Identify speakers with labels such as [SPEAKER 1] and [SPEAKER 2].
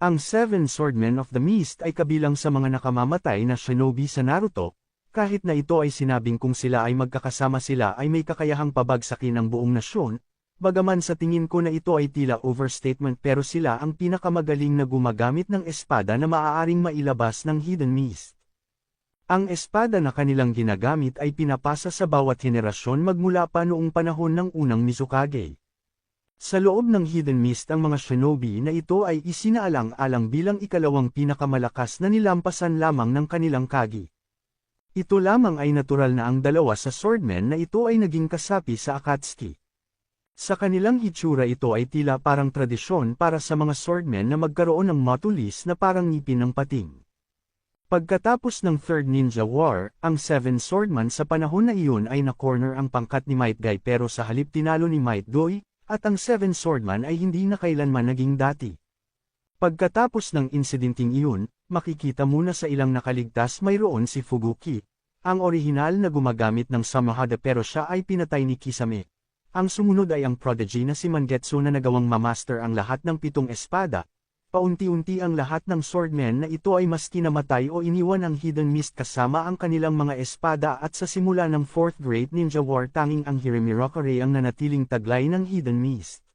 [SPEAKER 1] Ang Seven Swordmen of the Mist ay kabilang sa mga nakamamatay na shinobi sa Naruto, kahit na ito ay sinabing kung sila ay magkakasama sila ay may kakayahang pabagsakin ang buong nasyon, bagaman sa tingin ko na ito ay tila overstatement pero sila ang pinakamagaling na gumagamit ng espada na maaaring mailabas ng Hidden Mist. Ang espada na kanilang ginagamit ay pinapasa sa bawat henerasyon magmula pa noong panahon ng unang Mizukage. Sa loob ng Hidden Mist ang mga shinobi na ito ay isinaalang-alang bilang ikalawang pinakamalakas na nilampasan lamang ng kanilang kagi. Ito lamang ay natural na ang dalawa sa swordmen na ito ay naging kasapi sa Akatsuki. Sa kanilang itsura ito ay tila parang tradisyon para sa mga swordmen na magkaroon ng matulis na parang ngipin ng pating. Pagkatapos ng Third Ninja War, ang Seven Swordman sa panahon na iyon ay na-corner ang pangkat ni Might Guy pero sa halip tinalo ni Might Doi, at ang Seven Swordman ay hindi na kailanman naging dati. Pagkatapos ng insidenting iyon, makikita muna sa ilang nakaligtas mayroon si Fuguki, ang orihinal na gumagamit ng Samahada pero siya ay pinatay ni Kisame. Ang sumunod ay ang prodigy na si Mangetsu na nagawang mamaster ang lahat ng pitong espada, Paunti-unti ang lahat ng swordmen na ito ay maski namatay o iniwan ang Hidden Mist kasama ang kanilang mga espada at sa simula ng 4th Great Ninja War tanging ang Hirimirokaray ang nanatiling taglay ng Hidden Mist.